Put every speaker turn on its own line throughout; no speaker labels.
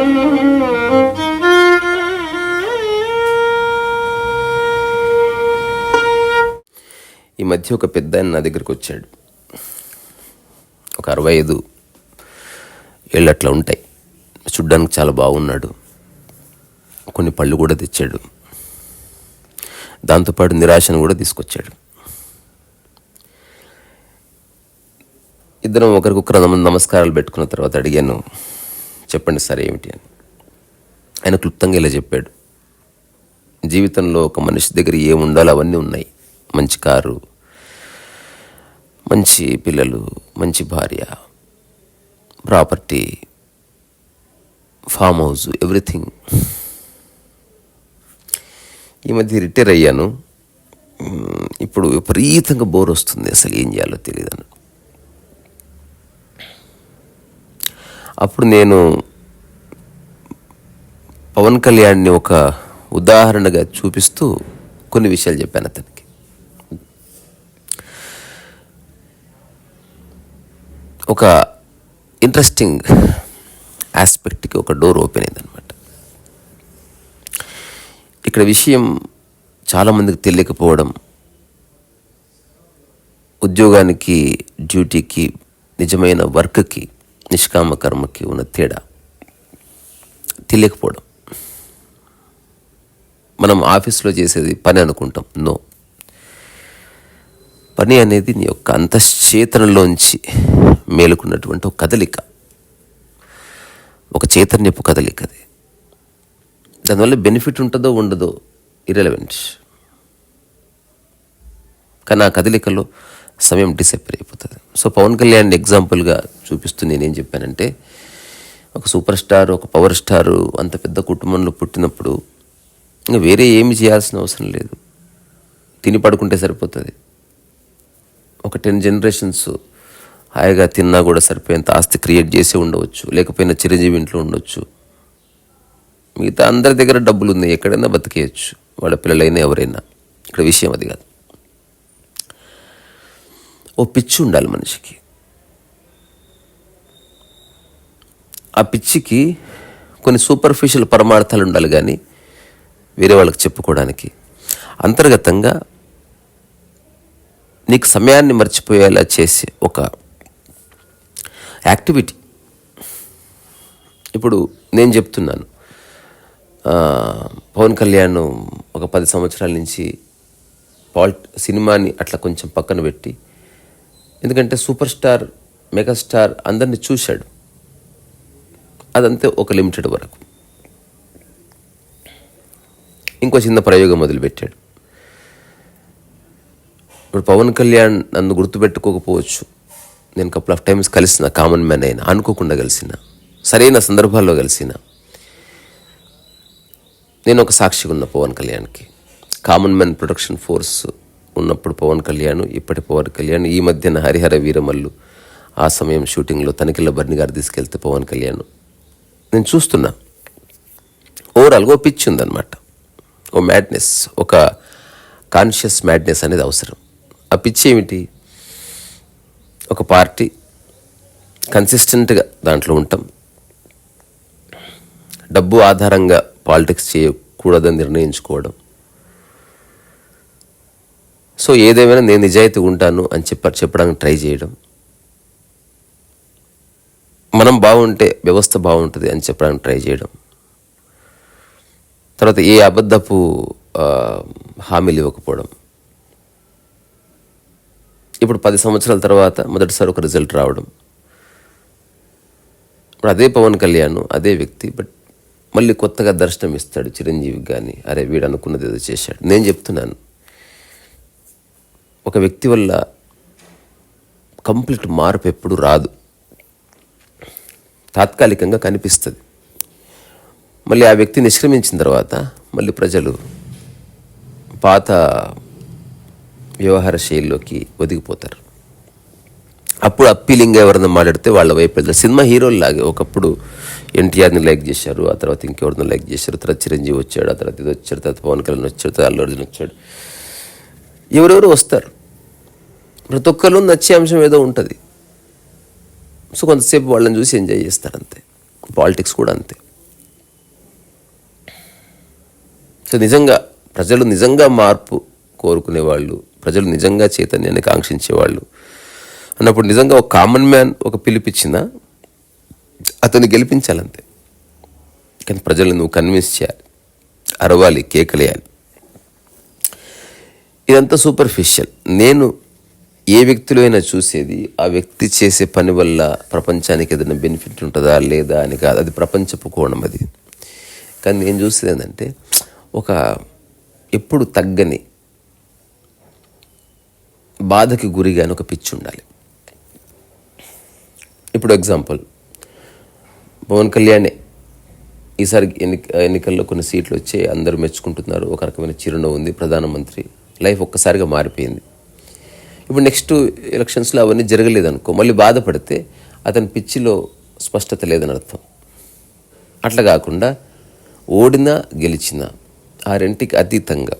ఈ మధ్య ఒక పెద్ద ఆయన నా దగ్గరికి వచ్చాడు. ఒక అరవై ఐదు ఏళ్ళు అట్లా ఉంటాయి. చూడ్డానికి చాలా బాగున్నాడు. కొన్ని పళ్ళు కూడా తెచ్చాడు. దాంతోపాటు నిరాశను కూడా తీసుకొచ్చాడు. ఇద్దరం ఒకరికొకరు నమస్కారాలు పెట్టుకున్న తర్వాత అడిగాను చెప్పండి సార్ ఏమిటి అని. ఆయన క్లుప్తంగా ఇలా చెప్పాడు. జీవితంలో ఒక మనిషి దగ్గర ఏముండాలో అవన్నీ ఉన్నాయి. మంచి కారు మంచి పిల్లలు మంచి భార్య ప్రాపర్టీ ఫామ్ హౌస్ ఎవ్రీథింగ్. ఈ మధ్య రిటైర్ అయ్యాను. ఇప్పుడు విపరీతంగా బోర్ వస్తుంది అసలు ఏం చేయాలో తెలియదు అప్పుడు నేను పవన్ కళ్యాణ్ని ఒక ఉదాహరణగా చూపిస్తూ కొన్ని విషయాలు చెప్పాను అతనికి. ఒక ఇంట్రెస్టింగ్ ఆస్పెక్ట్కి ఒక డోర్ ఓపెన్ అయిందనమాట ఇక్కడ విషయం చాలామందికి తెలియకపోవడం ఉద్యోగానికి డ్యూటీకి నిజమైన వర్క్కి నిష్కామ కర్మకి ఉన్న తేడా. తెలియకపోవడం. మనం ఆఫీస్లో చేసేది పని అనుకుంటాం. నో. పని అనేది నీ యొక్క అంతశ్చేతనలోంచి మేలుకున్నటువంటి ఒక కదలిక. ఒక చైతన్యపు కదలిక అది. దానివల్ల బెనిఫిట్ ఉంటుందో ఉండదో ఇరెలవెంట్ కానీ ఆ కదలికలో సమయం డిసప్పేర్ అయిపోతుంది. సో పవన్ కళ్యాణ్ ఎగ్జాంపుల్గా చూపిస్తూ నేనేం చెప్పానంటే ఒక సూపర్ స్టార్ ఒక పవర్ స్టారు అంత పెద్ద కుటుంబంలో పుట్టినప్పుడు ఇంకా వేరే ఏమి చేయాల్సిన అవసరం లేదు. తిని పడుకుంటే సరిపోతుంది. ఒక టెన్ జనరేషన్స్ హాయిగా తిన్నా కూడా సరిపోయేంత ఆస్తి క్రియేట్ చేసి ఉండవచ్చు. లేకపోయినా చిరంజీవి ఇంట్లో ఉండొచ్చు. మిగతా అందరి దగ్గర డబ్బులు ఉన్నాయి ఎక్కడైనా బతికేయచ్చు. వాళ్ళ పిల్లలైనా ఎవరైనా. ఇక్కడ విషయం అది కాదు. ఓ పిచ్చి ఉండాలి మనిషికి. ఆ పిచ్చికి కొన్ని సూపర్ఫిషియల్ పరమార్థాలు ఉండాలి కానీ వేరే వాళ్ళకి చెప్పుకోవడానికి. అంతర్గతంగా నీకు సమయాన్ని మర్చిపోయేలా చేసే ఒక యాక్టివిటీ ఇప్పుడు నేను చెప్తున్నాను. పవన్ కళ్యాణ్ ఒక పది సంవత్సరాల నుంచి పాల్ సినిమాని అట్లా కొంచెం పక్కన పెట్టి ఎందుకంటే సూపర్ స్టార్ మెగాస్టార్ అందరిని చూశాడు. అదంతే ఒక లిమిటెడ్ వరకు. ఇంకో చిన్న ప్రయోగం మొదలుపెట్టాడు. ఇప్పుడు పవన్ కళ్యాణ్ నన్ను గుర్తుపెట్టుకోకపోవచ్చు. నేను కపుల్ ఆఫ్ టైమ్స్ కలిసిన కామన్ మ్యాన్ అయినా అనుకోకుండా కలిసిన సరైన సందర్భాల్లో కలిసిన. నేను ఒక సాక్షిగా ఉన్న పవన్ కళ్యాణ్కి. కామన్ మ్యాన్ ప్రొడక్షన్ ఫోర్స్ ఉన్నప్పుడు పవన్ కళ్యాణ్ ఇప్పటి పవన్ కళ్యాణ్ ఈ మధ్యన హరిహర వీరమల్లు ఆ సమయం షూటింగ్లో తనిఖీల బర్ని గారు తీసుకెళ్తే పవన్ కళ్యాణ్. నేను చూస్తున్నా. ఓవరాల్గా ఓ పిచ్ ఉందన్నమాట. ఓ మ్యాడ్నెస్ ఒక కాన్షియస్ మ్యాడ్నెస్ అనేది అవసరం. ఆ పిచ్ ఏమిటి? ఒక పార్టీ కన్సిస్టెంట్గా దాంట్లో ఉంటాం. డబ్బు ఆధారంగా పాలిటిక్స్ చేయకూడదని నిర్ణయించుకోవడం. సో ఏదేమైనా నేను నిజాయితీ ఉంటాను అని చెప్ప చెప్పడానికి ట్రై చేయడం. మనం బాగుంటే వ్యవస్థ బాగుంటుంది అని చెప్పడానికి ట్రై చేయడం. తర్వాత ఏ అబద్ధపు హామీలు ఇవ్వకపోవడం. ఇప్పుడు పది సంవత్సరాల తర్వాత మొదటిసారి ఒక రిజల్ట్ రావడం. ఇప్పుడు అదే పవన్ కళ్యాణ్ అదే వ్యక్తి బట్ మళ్ళీ కొత్తగా దర్శనం ఇస్తాడు చిరంజీవికి కానీ అరే వీడు అనుకున్నది ఏదో చేశాడు. నేను చెప్తున్నాను. ఒక వ్యక్తి వల్ల కంప్లీట్ మార్పు ఎప్పుడు రాదు. తాత్కాలికంగా కనిపిస్తుంది. మళ్ళీ ఆ వ్యక్తి నిష్క్రమించిన తర్వాత మళ్ళీ ప్రజలు పాత వ్యవహార శైలిలోకి ఒదిగిపోతారు. అప్పుడు అప్పీలింగ్ ఎవరైనా మాట్లాడితే వాళ్ళ వైపు వెళ్తారు. సినిమా హీరోల్లాగే ఒకప్పుడు ఎన్టీఆర్ని లైక్ చేశారు ఆ తర్వాత ఇంకెవరిని లైక్ చేశారు. తర్వాత చిరంజీవి వచ్చాడు ఆ తర్వాత ఇది వచ్చాడు తర్వాత పవన్ కళ్యాణ్ వచ్చాడు అల్లు అర్జున్ వచ్చాడు. ఎవరెవరు వస్తారు. ప్రతి ఒక్కరు నచ్చే అంశం ఏదో ఉంటుంది. సో కొంతసేపు వాళ్ళని చూసి ఎంజాయ్ చేస్తారు అంతే పాలిటిక్స్ కూడా అంతే. సో నిజంగా ప్రజలు నిజంగా మార్పు కోరుకునేవాళ్ళు ప్రజలు నిజంగా చైతన్యాన్ని కాంక్షించేవాళ్ళు అన్నప్పుడు నిజంగా ఒక కామన్ మ్యాన్ ఒక పిలిపించిన అతన్ని గెలిపించాలంతే. కానీ ప్రజలు నువ్వు కన్విన్స్ చేయాలి. అరవాలి కేకలేయాలి. ఇదంతా సూపర్ఫిషియల్ నేను ఏ వ్యక్తిలో అయినా చూసేది ఆ వ్యక్తి చేసే పని వల్ల ప్రపంచానికి ఏదైనా బెనిఫిట్ ఉంటుందా లేదా అని కాదు. అది ప్రపంచపు కోణం అది. కానీ నేను చూసేది ఏంటంటే ఒక ఎప్పుడు తగ్గని బాధకి గురిగాని ఒక పిచ్చి ఉండాలి. ఇప్పుడు ఎగ్జాంపుల్ పవన్ కళ్యాణే ఈసారి ఎన్ని ఎన్నికల్లో కొన్ని సీట్లు వచ్చి అందరూ మెచ్చుకుంటున్నారు. ఒక రకమైన చిరునవ్వు ఉంది. ప్రధానమంత్రి లైఫ్ ఒక్కసారిగా మారిపోయింది. ఇప్పుడు నెక్స్ట్ ఎలక్షన్స్లో అవన్నీ జరగలేదు అనుకో మళ్ళీ బాధపడితే అతని పిచ్చిలో స్పష్టత లేదని అర్థం. అట్లా కాకుండా ఓడినా గెలిచినా ఆ రెంటికి అతీతంగా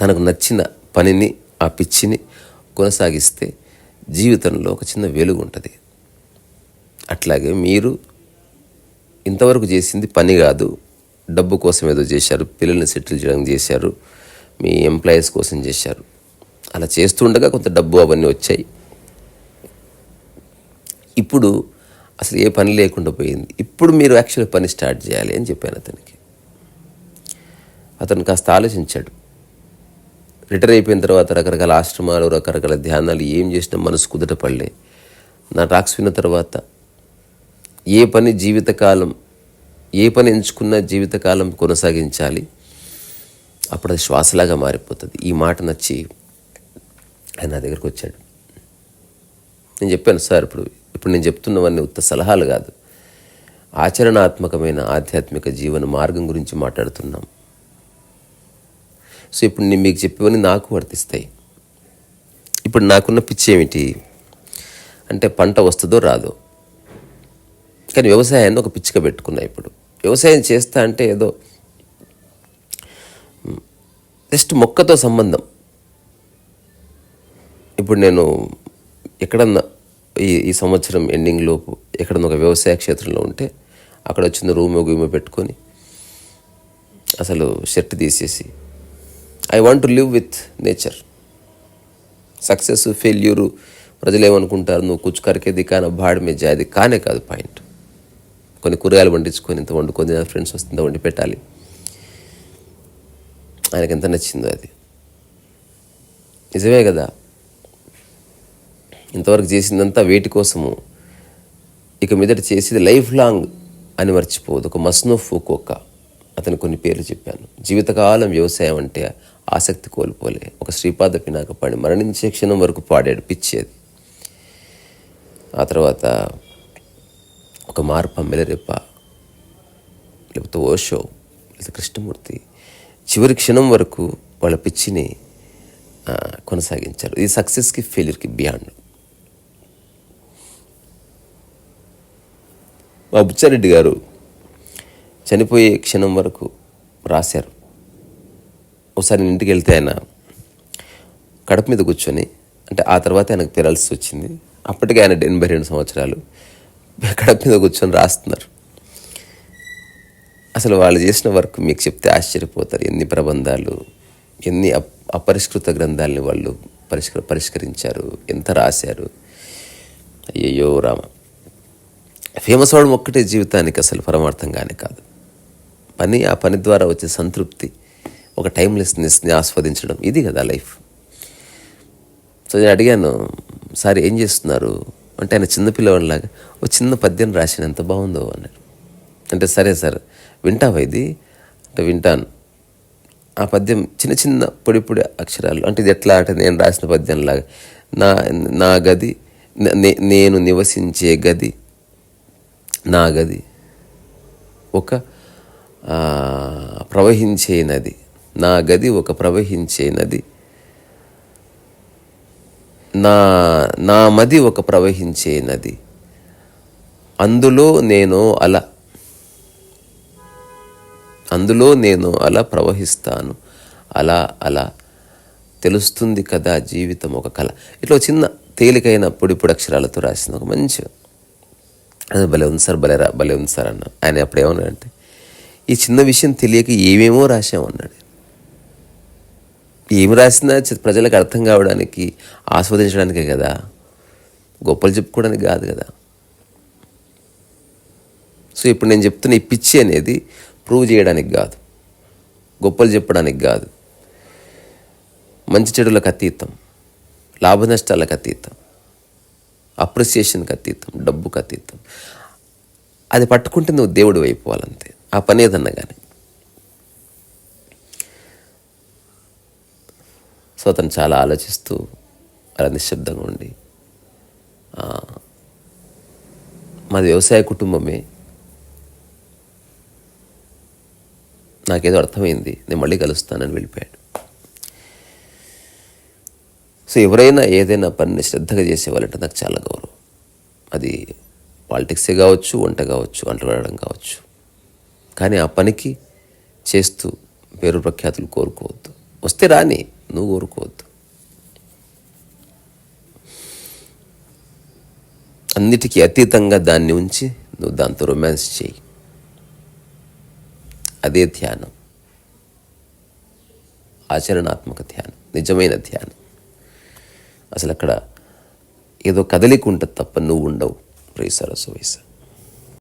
తనకు నచ్చిన పనిని ఆ పిచ్చిని కొనసాగిస్తే జీవితంలో ఒక చిన్న వెలుగు ఉంటుంది. అట్లాగే మీరు ఇంతవరకు చేసింది పని కాదు డబ్బు కోసం ఏదో చేశారు పిల్లల్ని సెటిల్ చేయడానికి చేశారు మీ ఎంప్లాయీస్ కోసం చేశారు. అలా చేస్తుండగా కొంత డబ్బు అవన్నీ వచ్చాయి. ఇప్పుడు అసలు ఏ పని లేకుండా పోయింది. ఇప్పుడు మీరు యాక్చువల్ పని స్టార్ట్ చేయాలి అని చెప్పాను అతనికి. అతను కాస్త ఆలోచించాడు. రిటైర్ అయిపోయిన తర్వాత రకరకాల ఆశ్రమాలు రకరకాల ధ్యానాలు ఏం చేసినా మనసు కుదుట పడలే. నా టాక్స్ విన్న తర్వాత ఏ పని జీవితకాలం ఏ పని ఎంచుకున్నా జీవితకాలం కొనసాగించాలి. అప్పుడు అది శ్వాసలాగా మారిపోతుంది. ఈ మాట నచ్చి ఆయన నా దగ్గరకు వచ్చాడు. నేను చెప్పాను సార్ ఇప్పుడు ఇప్పుడు నేను చెప్తున్నవన్నీ ఉత్త సలహాలు కాదు. ఆచరణాత్మకమైన ఆధ్యాత్మిక జీవన మార్గం గురించి మాట్లాడుతున్నాం. సో ఇప్పుడు నేను మీకు చెప్పేవన్నీ నాకు వర్తిస్తాయి. ఇప్పుడు నాకున్న పిచ్చి ఏమిటి? అంటే పంట వస్తుందో రాదో. కానీ వ్యవసాయాన్ని ఒక పిచ్చిక పెట్టుకున్నా ఇప్పుడు. వ్యవసాయం చేస్తా అంటే ఏదో జస్ట్ మొక్కతో సంబంధం. ఇప్పుడు నేను ఎక్కడన్నా ఈ ఈ సంవత్సరం ఎండింగ్ లోపు ఎక్కడన్నా ఒక వ్యవసాయ క్షేత్రంలో ఉంటే అక్కడ వచ్చిన రూమ్ గూమె పెట్టుకొని అసలు షర్ట్ తీసేసి I want to live with nature success failure ప్రజలు ఏమనుకుంటారు? నువ్వు కుచ్చుకరికే దికాన బాడమే మీద జాది కానే కాదు పాయింట్. కొన్ని కూరగాయలు వండించుకొని ఇంత వండుకొని ఫ్రెండ్స్ వస్తుందో వండి పెట్టాలి. ఆయనకు ఎంత నచ్చిందో అది. నిజమే కదా? ఇంతవరకు చేసిందంతా వేటి కోసము. ఇక మీదట చేసేది లైఫ్ లాంగ్ అని మర్చిపోదు ఒక మస్నో ఫూకోక అతను కొన్ని పేర్లు చెప్పాను. జీవితకాలం వ్యవసాయం అంటే ఆసక్తి కోల్పోలే. ఒక శ్రీపాద పినాక పాడి మరణించే క్షణం వరకు పాడాడు పిచ్చేది. ఆ తర్వాత ఒక మార్ప మెలరెప్ప లేకపోతే ఓషో లేకపోతే కృష్ణమూర్తి చివరి క్షణం వరకు వాళ్ళ పిచ్చిని కొనసాగించారు. ఇది సక్సెస్కి ఫెయిల్యూర్కి బియాండ్ మా బుచ్చారెడ్డి గారు చనిపోయే క్షణం వరకు రాశారు. ఒకసారి నేను ఇంటికి వెళ్తే ఆయన కడప మీద కూర్చొని అంటే ఆ తర్వాత ఆయనకు పెరాల్సి వచ్చింది. అప్పటికే ఆయన ఎనభై రెండు సంవత్సరాలు కడప మీద కూర్చొని రాస్తున్నారు. అసలు వాళ్ళు చేసిన వర్క్ మీకు చెప్తే ఆశ్చర్యపోతారు. ఎన్ని ప్రబంధాలు ఎన్ని అప్ అపరిష్కృత గ్రంథాలని వాళ్ళు పరిష్కర పరిష్కరించారు ఎంత రాశారు. అయ్యయ్యో రామ. ఫేమస్ అవడం ఒక్కటే జీవితానికి అసలు పరమార్థంగానే కాదు. పని ఆ పని ద్వారా వచ్చే సంతృప్తి ఒక టైమ్లెస్నెస్ని ఆస్వాదించడం ఇది కదా లైఫ్. సో నేను అడిగాను సార్ ఏం చేస్తున్నారు? అంటే ఆయన చిన్న పిల్లవాడిలాగా ఒక చిన్న పద్యం రాసిన ఎంత బాగుందో అన్నాడు. అంటే సరే సార్ వింటావా ఇది? అంటే వింటాను. ఆ పద్యం చిన్న చిన్న పొడి పొడి అక్షరాలు. అంటే ఇది ఎట్లా అంటే నేను రాసిన పద్యంలాగా. నా నా గది నే- నేను నివసించే గది నా గది. ఒక ప్రవహించే నది నా గది ఒక ప్రవహించే నది. నా నా మది ఒక ప్రవహించే నది. అందులో నేను అలా అందులో నేను అలా ప్రవహిస్తాను. అలా అలా. తెలుస్తుంది కదా జీవితం ఒక కళ. ఇట్లా చిన్న తేలికైన పొడి పొడి అక్షరాలతో రాసిన ఒక మంచి. అది భలే ఉంది సార్ భలే రా భలే ఉంది సార్ అన్న ఆయన అప్పుడు ఏమన్నాడంటే ఈ చిన్న విషయం తెలియక ఏమేమో రాశాం అన్నాడు. ఏమి రాసినా ప్రజలకు అర్థం కావడానికి ఆస్వాదించడానికే కదా. గొప్పలు చెప్పుకోవడానికి కాదు కదా. సో ఇప్పుడు నేను చెప్తున్న ఈ పిచ్చి అనేది ప్రూవ్ చేయడానికి కాదు. గొప్పలు చెప్పడానికి కాదు. మంచి చెడులకు అతీతం. లాభ నష్టాలకు అతీతం. అప్రిసియేషన్కి అతీతం. డబ్బుకు అతీతం. అది పట్టుకుంటే నువ్వు దేవుడు అయిపోవాలంతే. ఆ పని ఏదన్నా కానీ సో అతను చాలా ఆలోచిస్తూ అలా నిశ్శబ్దంగా ఉండి మాది వ్యవసాయ కుటుంబమే. నాకేదో అర్థమైంది. నేను మళ్ళీ కలుస్తానని వెళ్ళిపోయాడు. సో ఎవరైనా ఏదైనా పనిని శ్రద్ధగా చేసేవాళ్ళంటే నాకు చాలా గౌరవం. అది పాలిటిక్సే కావచ్చు వంట కావచ్చు అంటగడడం కావచ్చు. కానీ ఆ పనికి చేస్తూ పేరు ప్రఖ్యాతులు కోరుకోవద్దు. వస్తే రాని నువ్వు కోరుకోవద్దు. అన్నిటికీ అతీతంగా దాన్ని ఉంచి నువ్వు దాంతో రొమాన్స్ చేయి. అదే ధ్యానం. ఆచరణాత్మక ధ్యానం నిజమైన ధ్యానం. అసలు అక్కడ ఏదో కదలిక ఉంటుంది తప్ప నువ్వు ఉండవు. రే వయసు